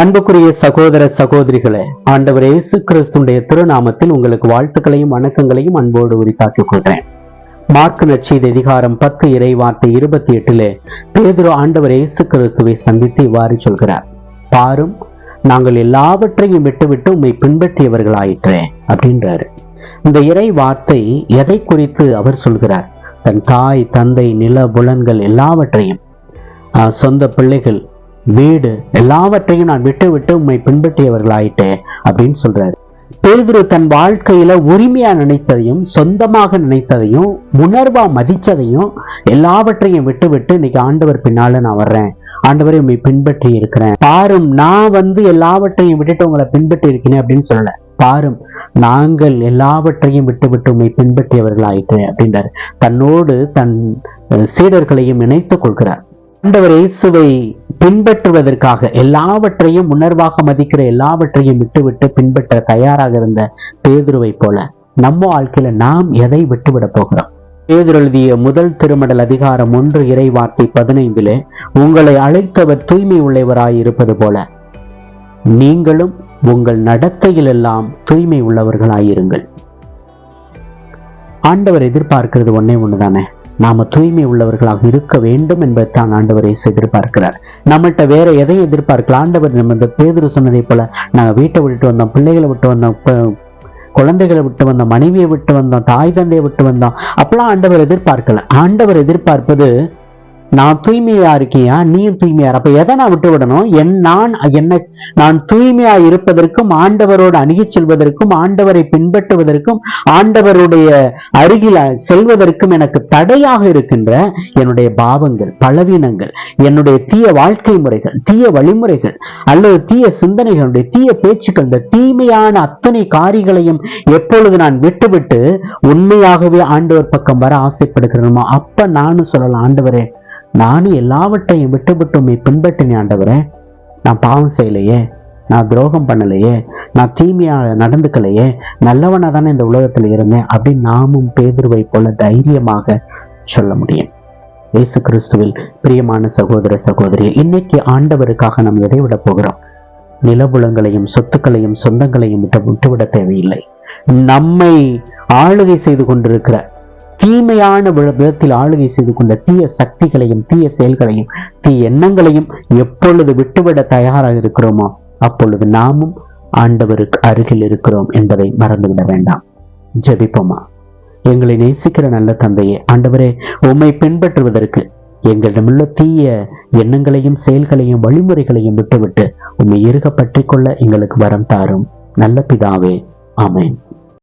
அன்புக்குரிய சகோதர சகோதரிகளே ஆண்டவர் இயேசு கிறிஸ்துடைய திருநாமத்தில் உங்களுக்கு வாழ்த்துக்களையும் வணக்கங்களையும் அன்போடு உரித்தாக்கிக் கொள்கிறேன். மார்க் நச்சீது அதிகாரம் பத்து இறை வார்த்தை இருபத்தி எட்டிலே பேதுரு ஆண்டவர் இயேசு கிறிஸ்துவை சந்தித்து இவ்வாறு சொல்கிறார். பாரும் நாங்கள் எல்லாவற்றையும் விட்டுவிட்டு உம்மை பின்பற்றியவர்களாயிற்றே அப்படின்றாரு. இந்த இறை வார்த்தை எதை குறித்து அவர் சொல்கிறார்? தன் தாய் தந்தை நில புலன்கள் எல்லாவற்றையும் சொந்த பிள்ளைகள் வீடு எல்லாவற்றையும் நான் விட்டு விட்டு உண்மை பின்பற்றியவர்களாயிட்டேன் அப்படின்னு சொல்றாரு. பேதுரு தன் வாழ்க்கையில உரிமையா நினைத்ததையும் சொந்தமாக நினைத்ததையும் உணர்வா மதிச்சதையும் எல்லாவற்றையும் விட்டு விட்டு இன்னைக்கு ஆண்டவர் பின்னால நான் வர்றேன். ஆண்டவரை உண்மை பின்பற்றி இருக்கிறேன். பாரும் நான் வந்து எல்லாவற்றையும் விட்டுட்டு உங்களை பின்பற்றி இருக்கிறேன் அப்படின்னு சொல்லல. பாரும் நாங்கள் எல்லாவற்றையும் விட்டு விட்டு உண்மை பின்பற்றியவர்களாயிற்று அப்படின்றார். தன்னோடு தன் சீடர்களையும் இணைத்துக் கொள்கிறார். ஆண்டவர் இயேசுவை பின்பற்றுவதற்காக எல்லாவற்றையும் உணர்வாக மதிக்கிற எல்லாவற்றையும் விட்டுவிட்டு பின்பற்ற தயாராக இருந்த பேதுருவை போல நம்ம வாழ்க்கையில நாம் எதை விட்டுவிட போகிறோம்? பேதுரு எழுதிய முதல் திருமடல் அதிகாரம் ஒன்று இறை வார்த்தை பதினைந்திலே உங்களை அழைத்தவர் தூய்மை உள்ளவராய் இருப்பது போல நீங்களும் உங்கள் நடத்தையில் எல்லாம் தூய்மை உள்ளவர்களாயிருங்கள். ஆண்டவர் எதிர்பார்க்கிறது ஒன்னே ஒண்ணுதானே? நாம தூய்மை உள்ளவர்களாக இருக்க வேண்டும் என்பதை தான் ஆண்டவர் இயேசு எதிர்பார்க்கிறார். நம்மள்கிட்ட வேற எதை எதிர்பார்க்கல? ஆண்டவர் நம்ம இந்த பேதுரு சொன்னதை போல நாங்க வீட்டை விட்டு வந்தோம் பிள்ளைகளை விட்டு வந்தோம் குழந்தைகளை விட்டு வந்தோம் மனைவியை விட்டு வந்தோம் தாய் தந்தையை விட்டு வந்தோம். அப்பெல்லாம் ஆண்டவர் எதிர்பார்க்கல. ஆண்டவர் எதிர்பார்ப்பது நான் தூய்மையா இருக்கியா? நீயும் தூய்மையா அப்ப எதை நான் விட்டு விடணும் என் நான் என்ன நான் தூய்மையா இருப்பதற்கும் ஆண்டவரோடு அணுகிச் செல்வதற்கும் ஆண்டவரை பின்பற்றுவதற்கும் ஆண்டவருடைய அருகில் செல்வதற்கும் எனக்கு தடையாக இருக்கின்ற என்னுடைய பாவங்கள் பலவீனங்கள் என்னுடைய தீய வாழ்க்கை முறைகள் தீய வழிமுறைகள் அல்லது தீய சிந்தனைகளுடைய தீய பேச்சுக்கள் இந்த தீமையான அத்தனை காரியங்களையும் எப்பொழுது நான் விட்டுவிட்டு உண்மையாகவே ஆண்டவர் பக்கம் வர ஆசைப்படுகிறோமோ அப்ப நானும் சொல்லலாம் ஆண்டவரே நானும் எல்லாவற்றையும் விட்டுவிட்டு உண்மை பின்பற்றினேன் ஆண்டவரே. நான் பாவம் செய்யலையே. நான் துரோகம் பண்ணலையே. நான் தீமையா நடந்துக்கலையே. நல்லவனாக தானே இந்த உலகத்தில் இருந்தேன் அப்படின்னு நாமும் பேதுருவை போல தைரியமாக சொல்ல முடியும். இயேசு கிறிஸ்துவில் பிரியமான சகோதர சகோதரி இன்னைக்கு ஆண்டவருக்காக நாம் எதை விட போகிறோம்? நிலபுலங்களையும் சொத்துக்களையும் சொந்தங்களையும் விட்டு விட்டுவிட தேவையில்லை. நம்மை ஆளுகை செய்து கொண்டிருக்கிற தீமையான விதத்தில் ஆளுகை செய்து கொண்ட தீய சக்திகளையும் தீய செயல்களையும் தீய எண்ணங்களையும் எப்பொழுது விட்டுவிட தயாராக இருக்கிறோமோ அப்பொழுது நாமும் ஆண்டவருக்கு அருகில் இருக்கிறோம் என்பதை மறந்துவிட வேண்டாம். ஜெபிப்போமா? எங்களை நேசிக்கிற நல்ல தந்தையே ஆண்டவரே உம்மை பின்பற்றுவதற்கு எங்களிடமுள்ள தீய எண்ணங்களையும் செயல்களையும் வழிமுறைகளையும் விட்டுவிட்டு உம்மை இருக பற்றிக் கொள்ள எங்களுக்கு வரம் தாரும். நல்ல பிதாவே ஆமென்.